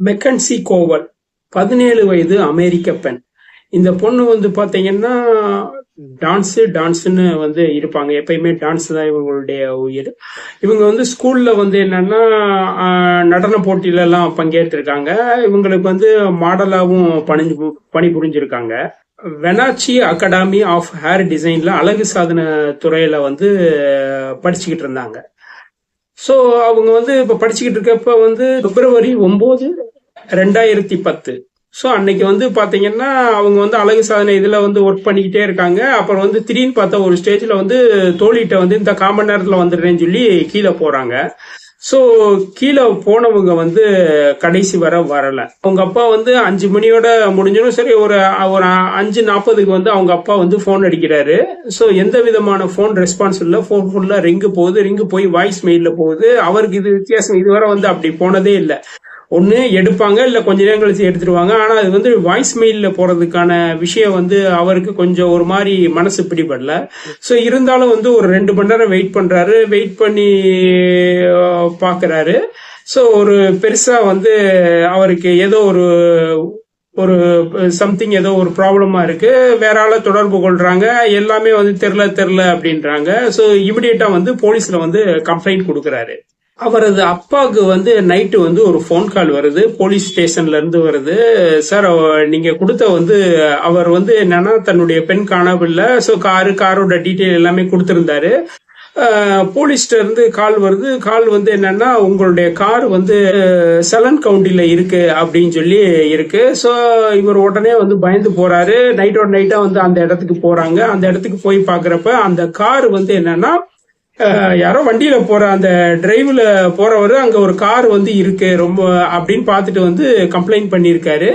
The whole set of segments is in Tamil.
மெக்கன்சி கோவல் பதினேழு வயது அமெரிக்க பெண். இந்த பொண்ணு வந்து பாத்தீங்கன்னா டான்ஸு டான்ஸ்னு வந்து இருப்பாங்க. எப்பயுமே டான்ஸ் தான் இவங்களுடைய உயிர். இவங்க வந்து ஸ்கூல்ல வந்து என்னன்னா நடன போட்டியில எல்லாம் பங்கேற்றிருக்காங்க. இவங்களுக்கு வந்து மாடலாகவும் பணிஞ்சு பணி புரிஞ்சிருக்காங்க வெனாச்சி அகாடமி ஆஃப் ஹேர் டிசைன்ல அழகு சாதன துறையில வந்து படிச்சுக்கிட்டு இருந்தாங்க. ஸோ அவங்க வந்து இப்போ படிச்சுக்கிட்டு இருக்கப்ப வந்து பிப்ரவரி ஒம்பது ரெண்டாயிரத்தி பத்து. ஸோ அன்னைக்கு வந்து பாத்தீங்கன்னா அவங்க வந்து அழகு சாதனை இதில் வந்து ஒர்க் பண்ணிக்கிட்டே இருக்காங்க. அப்புறம் வந்து திடீர்னு பார்த்தா ஒரு ஸ்டேஜ்ல வந்து தோழிகிட்ட வந்து இந்த காமன் நேரத்தில் வந்துடுறேன்னு சொல்லி கீழே போறாங்க. ஸோ கீழே போனவங்க வந்து கடைசி வர வரல. அவங்க அப்பா வந்து அஞ்சு மணியோட முடிஞ்சிடும். சரி ஒரு ஒரு அஞ்சு நாற்பதுக்கு வந்து அவங்க அப்பா வந்து ஃபோன் அடிக்கிறாரு. ஸோ எந்த விதமான ஃபோன் ரெஸ்பான்ஸ் இல்லை. ஃபோன் ஃபுல்லாக ரிங்கு போகுது. ரிங்கு போய் வாய்ஸ் மெயிலில் போகுது. அவருக்கு இது வித்தியாசம். இதுவரை வந்து அப்படி போனதே இல்லை. ஒன்று எடுப்பாங்க இல்லை கொஞ்ச நேரம் கழிச்சு எடுத்துருவாங்க. ஆனால் அது வந்து வாய்ஸ் மெயிலில் போகிறதுக்கான விஷயம் வந்து அவருக்கு கொஞ்சம் ஒரு மாதிரி மனசு பிடிபடல. ஸோ இருந்தாலும் வந்து ஒரு ரெண்டு மணி நேரம் வெயிட் பண்ணுறாரு வெயிட் பண்ணி பார்க்குறாரு ஸோ ஒரு பெருசாக வந்து அவருக்கு ஏதோ ஒரு ஒரு சம்திங் ஏதோ ஒரு ப்ராப்ளமா இருக்கு. வேற ஆளை தொடர்பு கொள்றாங்க. எல்லாமே வந்து தெரில தெரில அப்படின்றாங்க. ஸோ இமிடியேட்டா வந்து போலீஸ்ல வந்து கம்ப்ளைண்ட் கொடுக்குறாரு. அவரது அப்பாவுக்கு வந்து நைட்டு வந்து ஒரு ஃபோன் கால் வருது. போலீஸ் ஸ்டேஷன்ல இருந்து வருது. சார் நீங்க கொடுத்த வந்து அவர் வந்து என்னன்னா தன்னுடைய பெண் காணவில்லை ஸோ காரு காரோட டீட்டெயில் எல்லாமே கொடுத்துருந்தாரு. போலீஸ்ட இருந்து கால் வருது. கால் வந்து என்னன்னா உங்களுடைய கார் வந்து செலன் கவுண்டில இருக்கு அப்படின்னு சொல்லி இருக்கு. ஸோ இவர் உடனே வந்து பயந்து போறாரு. நைட்டோட நைட்டா வந்து அந்த இடத்துக்கு போறாங்க. அந்த இடத்துக்கு போய் பாக்குறப்ப அந்த கார் வந்து என்னன்னா யாரோ வண்டியில போற அந்த டிரைவ்ல போறவர் அங்க ஒரு கார் வந்து இருக்கு ரொம்ப அப்படின்னு பார்த்துட்டு வந்து கம்ப்ளைண்ட் பண்ணியிருக்காரு.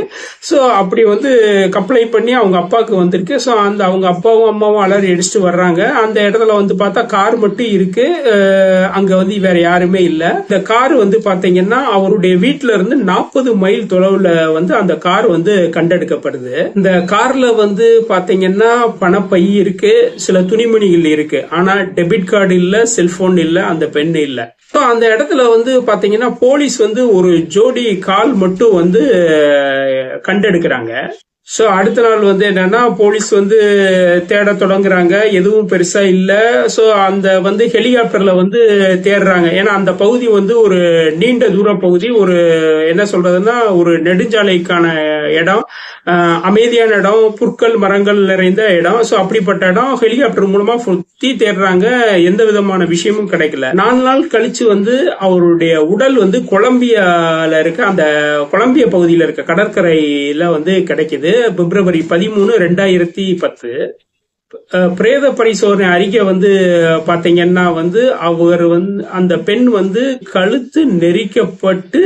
ஸோ அப்படி வந்து கம்ப்ளைண்ட் பண்ணி அவங்க அப்பாவுக்கு வந்திருக்கு. ஸோ அந்த அவங்க அப்பாவும் அம்மாவும் அலறி அடிச்சுட்டு வர்றாங்க. அந்த இடத்துல வந்து பார்த்தா கார் மட்டும் இருக்கு. அங்க வந்து வேற யாருமே இல்லை. இந்த கார் வந்து பாத்தீங்கன்னா அவருடைய வீட்டுல இருந்து நாற்பது மைல் தொலைவுல வந்து அந்த கார் வந்து கண்டெடுக்கப்படுது. இந்த கார்ல வந்து பாத்தீங்கன்னா பணப்பை இருக்கு. சில துணிமணிகள் இருக்கு. ஆனா டெபிட் கார்டு இல்லை செல்போன் இல்ல அந்த பெண் இல்ல. ஸோ அந்த இடத்துல வந்து பாத்தீங்கன்னா போலீஸ் வந்து ஒரு ஜோடி கால் மட்டும் வந்து கண்டெடுக்கிறாங்க. ஸோ அடுத்த நாள் வந்து என்னன்னா போலீஸ் வந்து தேட தொடங்குறாங்க. எதுவும் பெருசா இல்லை. ஸோ அந்த வந்து ஹெலிகாப்டர்ல வந்து தேடுறாங்க. ஏன்னா அந்த பகுதி வந்து ஒரு நீண்ட தூர பகுதி. ஒரு என்ன சொல்றதுன்னா ஒரு நெடுஞ்சாலைக்கான இடம். அமைதியான இடம். புற்கள் மரங்கள் நிறைந்த இடம். ஸோ அப்படிப்பட்ட இடம். ஹெலிகாப்டர் மூலமா சுத்தி தேடுறாங்க. எந்த விதமான விஷயமும் கிடைக்கல. நாலு நாள் கழிச்சு வந்து அவருடைய உடல் வந்து கொலம்பியால இருக்க அந்த கொலம்பிய பகுதியில இருக்க கடற்கரையில வந்து கிடைக்குது. பிப்ரவரி பதிமூணு ரெண்டாயிரத்தி பத்து. பிரேத பரிசோதனை அறிக்கை வந்து பாத்தீங்கன்னா வந்து அவர் வந்து அந்த பெண் வந்து கழுத்து நெரிக்கப்பட்டு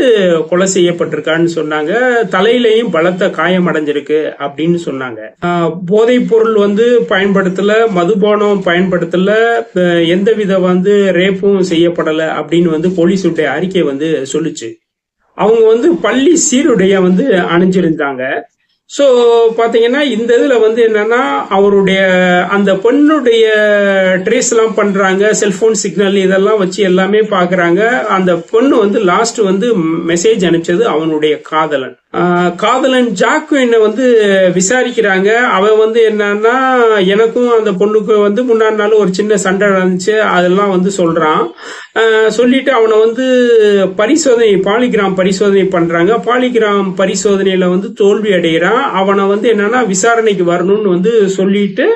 கொலை செய்யப்பட்டிருக்கான்னு சொன்னாங்க. தலையிலையும் பலத்த காயம் அடைஞ்சிருக்கு அப்படின்னு சொன்னாங்க. அஹ், போதைப் பொருள் வந்து பயன்படுத்தல மதுபானம் பயன்படுத்தல எந்த எந்தவித வந்து ரேப்பும் செய்யப்படல அப்படின்னு வந்து போலீஸுடைய அறிக்கை வந்து சொல்லுச்சு. அவங்க வந்து பள்ளி சீருடைய வந்து அணிஞ்சிருந்தாங்க. ஸோ பார்த்தீங்கன்னா இந்த இதில் வந்து என்னன்னா அவருடைய அந்த பெண்ணுடைய ட்ரேஸ் எல்லாம் பண்றாங்க செல்போன் சிக்னல் இதெல்லாம் வச்சு எல்லாமே பாக்குறாங்க. அந்த பொண்ணு வந்து லாஸ்ட் வந்து மெசேஜ் அனுப்பிச்சது அவனுடைய காதலன். காதலன் ஜாக்கு என்னை வந்து விசாரிக்கிறாங்க. அவன் வந்து என்னன்னா எனக்கும் அந்த பொண்ணுக்கும் வந்து முன்னாடி நாள் ஒரு சின்ன சண்டை நடந்துச்சு. அதெல்லாம் வந்து சொல்றான். சொல்லிட்டு அவனை வந்து பரிசோதனை பாலிகிராம் பரிசோதனை பண்றாங்க. பாலிகிராம் பரிசோதனையில வந்து தோல்வி அடைகிறான். அவனை வந்து என்னன்னா விசாரணைக்கு வரணும்னு வந்து சொல்லிட்டு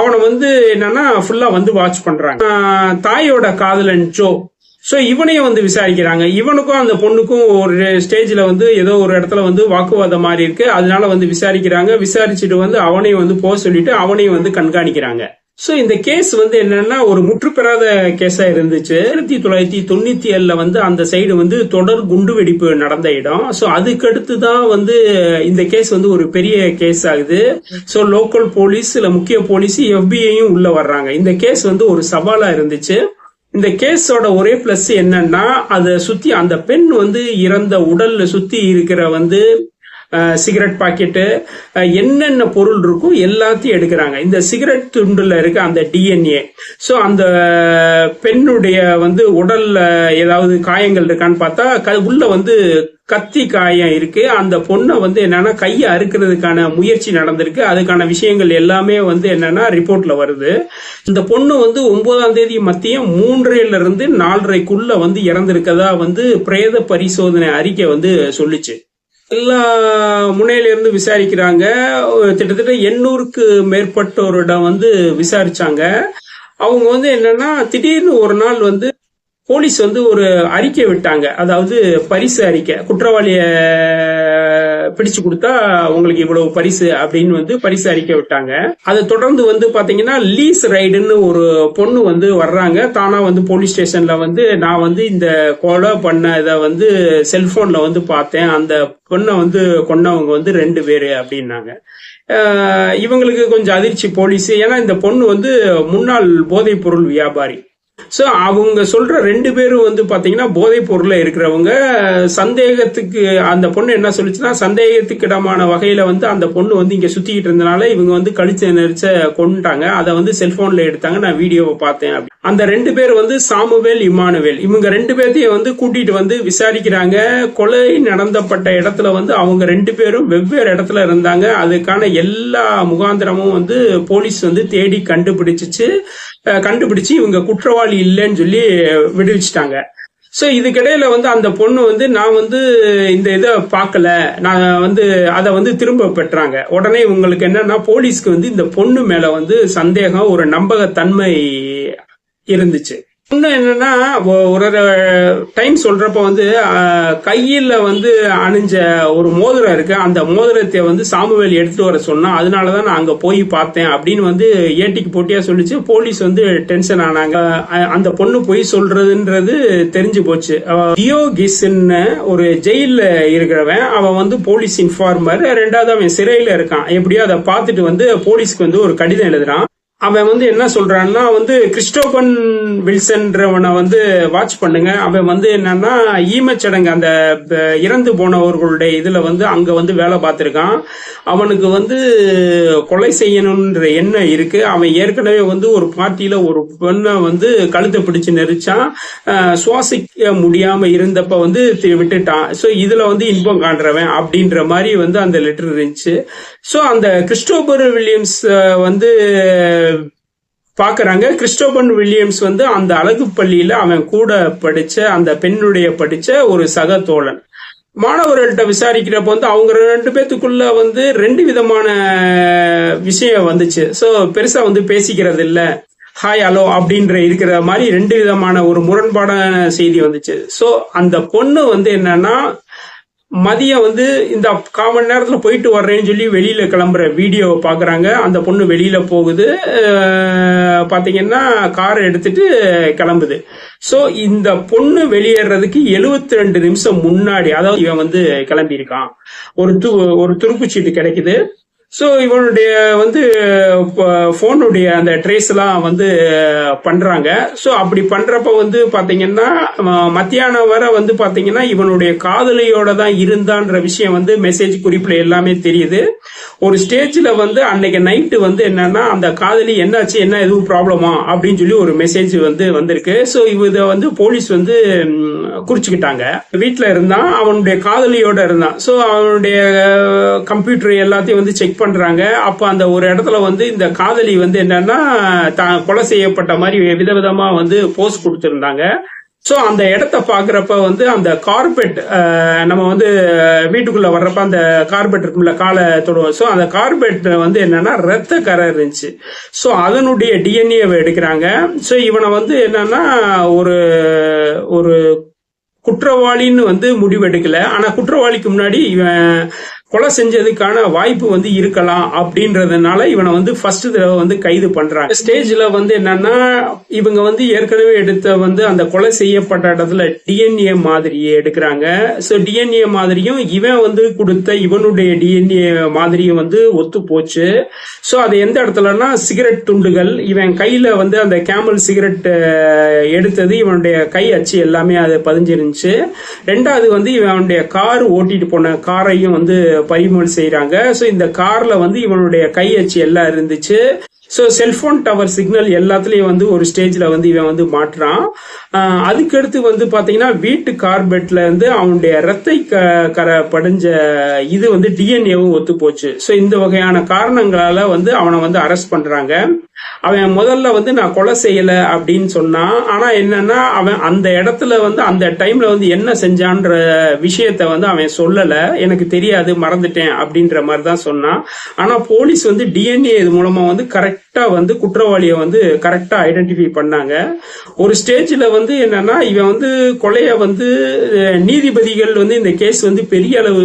அவனை வந்து என்னன்னா ஃபுல்லா வந்து வாட்ச் பண்றாங்க. தாயோட காதலன் ஜோ. ஸோ இவனையும் வந்து விசாரிக்கிறாங்க. இவனுக்கும் அந்த பொண்ணுக்கும் ஒரு ஸ்டேஜில் வந்து ஏதோ ஒரு இடத்துல வந்து வாக்குவாதம் மாதிரி இருக்கு. அதனால வந்து விசாரிக்கிறாங்க. விசாரிச்சுட்டு வந்து அவனையும் வந்து போக சொல்லிட்டு அவனையும் வந்து கண்காணிக்கிறாங்க. ஸோ இந்த கேஸ் வந்து என்னன்னா ஒரு முற்றுப்பெறாத கேஸாக இருந்துச்சு. ஆயிரத்தி தொள்ளாயிரத்தி தொண்ணூத்தி ஏழுல வந்து அந்த சைடு வந்து தொடர் குண்டு வெடிப்பு நடந்த இடம். ஸோ அதுக்கடுத்து தான் வந்து இந்த கேஸ் வந்து ஒரு பெரிய கேஸ் ஆகுது. ஸோ லோக்கல் போலீஸ் இல்லை முக்கிய போலீஸ் எஃபிஐயும் உள்ள வர்றாங்க. இந்த கேஸ் வந்து ஒரு சவாலா இருந்துச்சு. இந்த கேஸோட ஒரே பிளஸ் என்னன்னா அதை சுத்தி அந்த பெண் வந்து இறந்த உடல்ல சுத்தி இருக்கிற வந்து சிகரெட் பாக்கெட்டு என்னென்ன பொருள் இருக்கோ எல்லாத்தையும் எடுக்கிறாங்க. இந்த சிகரெட் துண்டுல இருக்க அந்த டிஎன்ஏ ஸோ அந்த பெண்ணுடைய வந்து உடல்ல ஏதாவது காயங்கள் இருக்கான்னு பார்த்தா க- உள்ள வந்து கத்தி காயம் இருக்கு. அந்த பொண்ணை வந்து என்னன்னா கையை அறுக்கிறதுக்கான முயற்சி நடந்திருக்கு. அதுக்கான விஷயங்கள் எல்லாமே வந்து என்னன்னா ரிப்போர்ட்ல வருது. இந்த பொண்ணு வந்து ஒன்பதாம் தேதி மத்தியம் மூன்றையில இருந்து நாலரைக்குள்ள வந்து இறந்திருக்கதா வந்து பிரேத பரிசோதனை அறிக்கை வந்து சொல்லுச்சு. எல்லா முனையில இருந்து விசாரிக்கிறாங்க கிட்டத்தட்ட எண்ணூறுக்கு மேற்பட்டோரிடம் வந்து விசாரிச்சாங்க. அவங்க வந்து என்னன்னா திடீர்னு ஒரு நாள் வந்து போலீஸ் வந்து ஒரு அறிக்கை விட்டாங்க. அதாவது பரிசு அறிக்கை. குற்றவாளிய பிடிச்சு கொடுத்தா உங்களுக்கு இவ்வளவு பரிசு அப்படின்னு வந்து பரிசு அறிக்கை விட்டாங்க. அதை தொடர்ந்து வந்து பாத்தீங்கன்னா லீஸ் ரைடுன்னு ஒரு பொண்ணு வந்து வர்றாங்க. தானா வந்து போலீஸ் ஸ்டேஷன்ல வந்து நான் வந்து இந்த கொலை பண்ண இதை வந்து செல்போன்ல வந்து பார்த்தேன். அந்த பொண்ணை வந்து கொன்னவங்க வந்து ரெண்டு பேரு அப்படின்னாங்க. இவங்களுக்கு கொஞ்சம் அதிர்ச்சி போலீஸ். ஏன்னா இந்த பொண்ணு வந்து முன்னாள் போதைப் பொருள் வியாபாரி. ஸோ அவங்க சொல்ற ரெண்டு பேரும் வந்து பாத்தீங்கன்னா போதைப் பொருளில் இருக்கிறவங்க. சந்தேகத்துக்கு அந்த பொண்ணு என்ன சொல்லுச்சுன்னா சந்தேகத்துக்கு இடமான வகையில வந்து அந்த பொண்ணு வந்து இங்க சுற்றிக்கிட்டு இருந்தனால இவங்க வந்து கழிச்ச நெரிச்ச கொண்டுட்டாங்க அதை வந்து செல்போன்ல எடுத்தாங்க. நான் வீடியோவை பார்த்தேன் அப்படி. அந்த ரெண்டு பேர் வந்து சாமுவேல் இமானுவேல். இவங்க ரெண்டு பேர்த்தையும் வந்து கூட்டிட்டு வந்து விசாரிக்கிறாங்க. கொலை நடந்தப்பட்ட இடத்துல வந்து அவங்க ரெண்டு பேரும் வெவ்வேறு இடத்துல இருந்தாங்க. அதுக்கான எல்லா முகாந்திரமும் வந்து போலீஸ் வந்து தேடி கண்டுபிடிச்சிச்சு. கண்டுபிடிச்சு இவங்க குற்றவாளி இல்லைன்னு சொல்லி விடுவிச்சிட்டாங்க. ஸோ இதுக்கிடையில வந்து அந்த பொண்ணு வந்து நான் வந்து இந்த இதை பார்க்கல. நான் வந்து அதை வந்து திரும்ப பெற்றாங்க. உடனே இவங்களுக்கு என்னன்னா போலீஸ்க்கு வந்து இந்த பொண்ணு மேல வந்து சந்தேகம் ஒரு நம்பகத்தன்மை இருந்துச்சு. இன்னும் என்னன்னா ஒரு ஒரு டைம் சொல்றப்ப வந்து கையில வந்து அணிஞ்ச ஒரு மோதிரம் இருக்கு. அந்த மோதிரத்தை வந்து சாமுவேல் எடுத்துட்டு வர சொன்னா அதனாலதான் நான் அங்க போய் பார்த்தேன் அப்படின்னு வந்து ஏட்டிக்கு போட்டியா சொல்லிச்சு. போலீஸ் வந்து டென்ஷன் ஆனாங்க. அந்த பொண்ணு போய் சொல்றதுன்றது தெரிஞ்சு போச்சு. அவ டியோகிஸ்ன்னு ஒரு ஜெயில இருக்கிறவன் அவன் வந்து போலீஸ் இன்ஃபார்மர். ரெண்டாவது அவன் சிறையில இருக்கான். எப்படியோ அதை பார்த்துட்டு வந்து போலீஸ்க்கு வந்து ஒரு கடிதம் எழுதுறான். அவன் வந்து என்ன சொல்றான்னா வந்து கிறிஸ்டோபன் வில்சன்றவனை வந்து வாட்ச் பண்ணுங்க. அவன் வந்து என்னன்னா ஈமச்சடங்கு அந்த இறந்து போனவர்களுடைய இதுல வந்து அங்க வந்து வேலை பார்த்துருக்கான். அவனுக்கு வந்து கொலை செய்யணும்ன்ற எண்ணம் இருக்கு. அவன் ஏற்கனவே வந்து ஒரு பார்ட்டியில ஒரு பெண்ணை வந்து கழுத்தை பிடிச்சு நெரிச்சான். சுவாசிக்க முடியாம இருந்தப்ப வந்து விட்டுட்டான். ஸோ இதுல வந்து இன்பம் காண்றவன் அப்படின்ற மாதிரி வந்து அந்த லெட்டர் இருந்துச்சு. ஸோ அந்த கிறிஸ்டோபர் வில்லியம்ஸ் வந்து பார்க்குறாங்க. கிறிஸ்டோபன் வில்லியம்ஸ் வந்து அந்த அழகு பள்ளியில அவன் கூட படிச்ச அந்த பெண்ணுடைய படிச்ச ஒரு சக தோழன். மாணவர்கள்ட்ட விசாரிக்கிறப்ப வந்து அவங்க ரெண்டு பேத்துக்குள்ள வந்து ரெண்டு விதமான விஷயம் வந்துச்சு. ஸோ பெருசா வந்து பேசிக்கிறது இல்லை ஹாய் ஹலோ அப்படின்ற இருக்கிற மாதிரி ரெண்டு விதமான ஒரு முரண்பாடான செய்தி வந்துச்சு. ஸோ அந்த பொண்ணு வந்து என்னன்னா மதியம் வந்து இந்த கால் மணி நேரத்துல போயிட்டு வர்றேன்னு சொல்லி வெளியில கிளம்புற வீடியோவை பாக்குறாங்க. அந்த பொண்ணு வெளியில போகுது. அஹ் பாத்தீங்கன்னா காரை எடுத்துட்டு கிளம்புது. சோ இந்த பொண்ணு வெளியேறதுக்கு 72 ரெண்டு நிமிஷம் முன்னாடி அதாவது இவன் வந்து கிளம்பி இருக்கான் ஒரு து ஒரு துருப்புச்சீட்டு கிடைக்குது. ஸோ இவனுடைய வந்து ஃபோனுடைய அந்த ட்ரேஸ் எல்லாம் வந்து பண்ணுறாங்க ஸோ அப்படி பண்ணுறப்ப வந்து பார்த்தீங்கன்னா மத்தியானம் வரை வந்து பார்த்தீங்கன்னா இவனுடைய காதலியோட தான் இருந்தான்ற விஷயம் வந்து மெசேஜ் குறிப்பில் எல்லாமே தெரியுது. ஒரு ஸ்டேஜில் வந்து அன்னைக்கு நைட்டு வந்து என்னன்னா அந்த காதலி என்னாச்சு என்ன எதுவும் ப்ராப்ளமா அப்படின்னு சொல்லி ஒரு மெசேஜ் வந்து வந்திருக்கு. ஸோ இதை வந்து போலீஸ் வந்து குறிச்சுக்கிட்டாங்க. வீட்டில் இருந்தான் அவனுடைய காதலியோட இருந்தான். ஸோ அவனுடைய கம்ப்யூட்டர் எல்லாத்தையும் வந்து செக் பண்ணுறாங்க அப்போ அந்த ஒரு இடத்துல வந்து இந்த காதலி வந்து என்னன்னா தான் கொலை செய்யப்பட்ட மாதிரி விதவிதமாக வந்து போஸ்ட் கொடுத்துருந்தாங்க. ஸோ அந்த இடத்த பார்க்குறப்ப வந்து அந்த கார்பெட் நம்ம வந்து வீட்டுக்குள்ளே வர்றப்ப அந்த கார்பெட் இருக்கும்ல காலை தொடுவோம். ஸோ அந்த கார்பெட் வந்து என்னன்னா ரத்த கரை இருந்துச்சு. ஸோ அதனுடைய டிஎன்ஏவை எடுக்கிறாங்க. ஸோ இவனை வந்து என்னன்னா ஒரு ஒரு குற்றவாளின்னு வந்து முடிவெடுக்கல ஆனால் குற்றவாளிக்கு முன்னாடி இவன் கொலை செஞ்சதுக்கான வாய்ப்பு வந்து இருக்கலாம் அப்படின்றதுனால இவனை வந்து ஃபர்ஸ்ட் தடவை வந்து கைது பண்றாங்க. ஸ்டேஜ்ல வந்து என்னன்னா இவங்க வந்து ஏற்கனவே எடுத்த வந்து அந்த கொலை செய்யப்பட்ட இடத்துல டிஎன்ஏ மாதிரியே எடுக்கிறாங்க. ஸோ டிஎன்ஏ மாதிரியும் இவன் வந்து கொடுத்த இவனுடைய டிஎன்ஏ மாதிரியும் வந்து ஒத்து போச்சு. ஸோ அது எந்த இடத்துலன்னா சிகரெட் துண்டுகள் இவன் கையில வந்து அந்த கேமல் சிகரெட் எடுத்தது இவனுடைய கை அச்சு எல்லாமே அது பதிஞ்சிருந்துச்சு. ரெண்டாவது வந்து இவனுடைய கார் ஓட்டிட்டு போன காரையும் வந்து பறிமுதல் செய்யறாங்க ஸோ இந்த கார்ல வந்து இவனுடைய கையச்சு எல்லாம் இருந்துச்சு. ஸோ செல்போன் டவர் சிக்னல் எல்லாத்துலேயும் வந்து ஒரு ஸ்டேஜில் வந்து இவன் வந்து மாட்டுறான். அதுக்கடுத்து வந்து பார்த்தீங்கன்னா வீட்டு கார்பெட்டில் வந்து அவனுடைய ரத்தை க- கரை படைஞ்ச இது வந்து டிஎன்ஏவும் ஒத்து போச்சு. ஸோ இந்த வகையான காரணங்களால் வந்து அவனை வந்து அரெஸ்ட் பண்ணுறாங்க அவன் முதல்ல வந்து நான் கொலை செய்யலை அப்படின்னு சொன்னான். ஆனால் என்னன்னா அவன் அந்த இடத்துல வந்து அந்த டைம்ல வந்து என்ன செஞ்சான்ற விஷயத்த வந்து அவன் சொல்லலை. எனக்கு தெரியாது மறந்துட்டேன் அப்படின்ற மாதிரி தான் சொன்னான். ஆனால் போலீஸ் வந்து டிஎன்ஏ இது மூலமாக வந்து கரெக்ட் life கரெக்டாக வந்து குற்றவாளியை வந்து கரெக்டாக ஐடென்டிஃபை பண்ணாங்க. ஒரு ஸ்டேஜில் வந்து என்னன்னா இவன் வந்து கொலையை வந்து நீதிபதிகள் வந்து இந்த கேஸ் வந்து பெரிய அளவு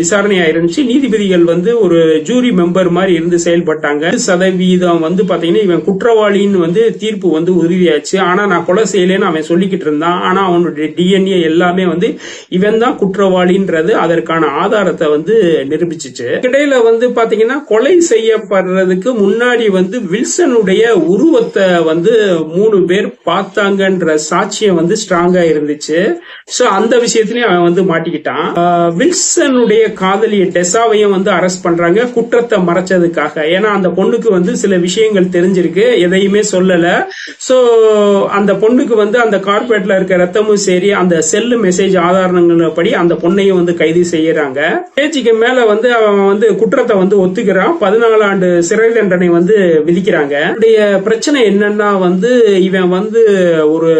விசாரணையாக இருந்துச்சு. நீதிபதிகள் வந்து ஒரு ஜூரி மெம்பர் மாதிரி இருந்து செயல்பட்டாங்க. சதவீதம் வந்து பார்த்தீங்கன்னா இவன் குற்றவாளின்னு வந்து தீர்ப்பு வந்து உறுதியாச்சு. ஆனால் நான் கொலை செய்யலைன்னு அவன் சொல்லிக்கிட்டு இருந்தான். ஆனால் அவனுடைய டிஎன்ஏ எல்லாமே வந்து இவன் தான் குற்றவாளின்றது அதற்கான ஆதாரத்தை வந்து நிரூபிச்சிச்சு. இடையில வந்து பாத்தீங்கன்னா கொலை செய்யப்படுறதுக்கு முன்னாடி வந்து வில்சனுடைய உருவத்தை வந்து மூணு பேர் பார்த்தாங்கன்ற சாட்சியம் வந்து ஸ்ட்ராங்கா இருந்துச்சு. சோ அந்த விஷயத்திலயும் அவன் வந்து மாட்டிக்கிட்டான். வில்சனுடைய காதலிய டெசாவையும் வந்து அரெஸ்ட் பண்றாங்க. குற்றத்தை மறைச்சதுக்காக. ஏன்னா அந்த பொண்ணுக்கு வந்து சில விஷயங்கள் தெரிஞ்சிருக்கு. எதையுமே சொல்லல. சோ அந்த பொண்ணுக்கு வந்து அந்த கார்பரேட்ல இருக்க ரத்தமும் சரி அந்த செல்லு மெசேஜ் ஆதாரங்கள் படி அந்த பொண்ணையும் வந்து கைது செய்யறாங்க. பேச்சுக்கு மேல வந்து அவன் வந்து குற்றத்தை வந்து ஒத்துக்கிறான். பதினாலு ஆண்டு சிறை தண்டனை வந்து விதிக்கிறாங்க. அவனுடைய பிரச்சனை என்னன்னா வந்து இவன் வந்து ஒரு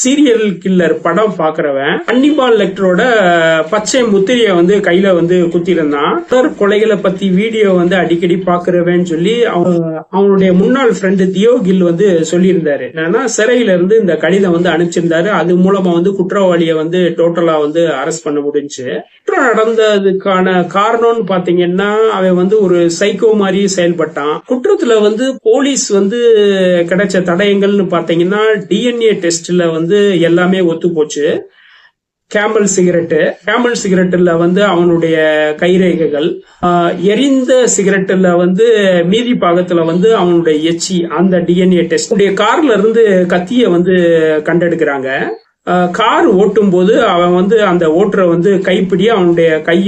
சீரியல் கில்லர் படம் பாக்குறவன். அன்னிபால் லெக்டரோட பச்சை முத்திரிய வந்து கையில வந்து குத்திருந்தான் கொலைகளை பத்தி வீடியோ வந்து அடிக்கடி பாக்குறவன் சொல்லி அவனுடைய முன்னாள் ஃப்ரெண்டு தியோ கில் வந்து சொல்லியிருந்தாரு. என்னன்னா சிறையில இருந்து இந்த கடிதம் வந்து அனுப்பிச்சிருந்தாரு. அது மூலமா வந்து குற்றவாளியை வந்து டோட்டலா வந்து அரெஸ்ட் பண்ண முடிஞ்சு. குற்றம் நடந்ததுக்கான காரணம்னு பாத்தீங்கன்னா அவன் வந்து ஒரு சைக்கோ மாதிரி செயல்பட்டான். குற்றத்துல வந்து போலீஸ் வந்து கிடைச்ச தடயங்கள்னு பாத்தீங்கன்னா டிஎன்ஏ டெஸ்ட்ல வந்து எல்லாமே ஒத்து போச்சு. Camel cigarette. கேமல் சிகரெட்டில் வந்து அவனுடைய கைரேகைகள். எரிந்த சிகரெட்டில் வந்து மீதி பாகத்தில் வந்து அவனுடைய எச்சி அந்த டிஎன்ஏ டெஸ்ட். உடைய கார்ல இருந்து கத்தியை வந்து கண்டெடுக்கிறாங்க. கார் ஓட்டும் போது அவன் வந்து அந்த ஓட்டுற வந்து கைப்பிடி அவனுடைய கை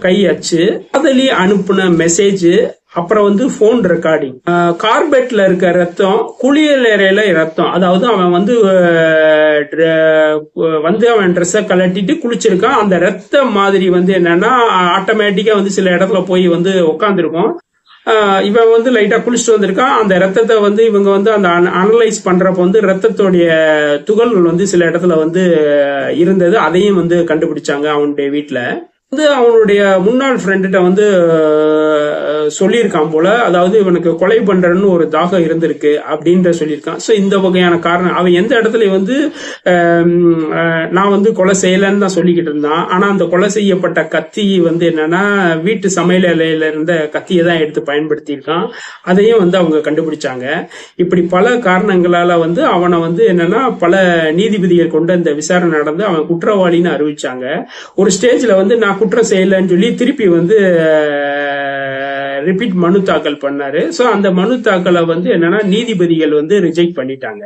கை அச்சு காதலி அனுப்புன மெசேஜ் அப்புறம் வந்து போன் ரெக்கார்டிங் கார்பெட்ல இருக்க ரத்தம் குளியலறையில ரத்தம். அதாவது அவன் வந்து வந்து அவன் ட்ரெஸ்ஸை கலட்டிட்டு குளிச்சிருக்கான். அந்த ரத்த மாதிரி வந்து என்னன்னா ஆட்டோமேட்டிக்கா வந்து சில இடத்துல போய் வந்து உட்காந்துருக்கும் இவன் வந்து லைட்டா குளிச்சுட்டு வந்திருக்கான். அந்த ரத்தத்தை வந்து இவங்க வந்து அந்த அனலைஸ் பண்றப்ப வந்து ரத்தத்துடைய துகள்கள் வந்து சில இடத்துல வந்து இருந்தது. அதையும் வந்து கண்டுபிடிச்சாங்க அவனுடைய வீட்டுல வந்து அவனுடைய முன்னாள் ஃப்ரெண்டுகிட்ட வந்து சொல்லியிருக்கான் போல அதாவது இவனுக்கு கொலை பண்றன்னு ஒரு தாகம் இருந்திருக்கு அப்படின்ற சொல்லியிருக்கான். ஸோ இந்த வகையான காரணம் அவன் எந்த இடத்துல வந்து நான் வந்து கொலை செய்யலைன்னு தான் சொல்லிக்கிட்டு இருந்தான். ஆனால் அந்த கொலை செய்யப்பட்ட கத்தி வந்து என்னன்னா வீட்டு சமையல் இருந்த கத்தியை தான் எடுத்து பயன்படுத்தியிருக்கான். அதையும் வந்து அவங்க கண்டுபிடிச்சாங்க. இப்படி பல காரணங்களால வந்து அவனை வந்து என்னன்னா பல நீதிபதிகள் கொண்டு இந்த விசாரணை நடந்து அவன் குற்றவாளின்னு அறிவிச்சாங்க. ஒரு ஸ்டேஜ்ல வந்து நான் குற்றம் செய்யலைன்னு சொல்லி திருப்பி வந்து ரிப்பீட் மனு தாக்கல் பண்ணாரு. ஸோ அந்த மனு தாக்கலை வந்து என்னன்னா நீதிபதிகள் வந்து ரிஜெக்ட் பண்ணிட்டாங்க.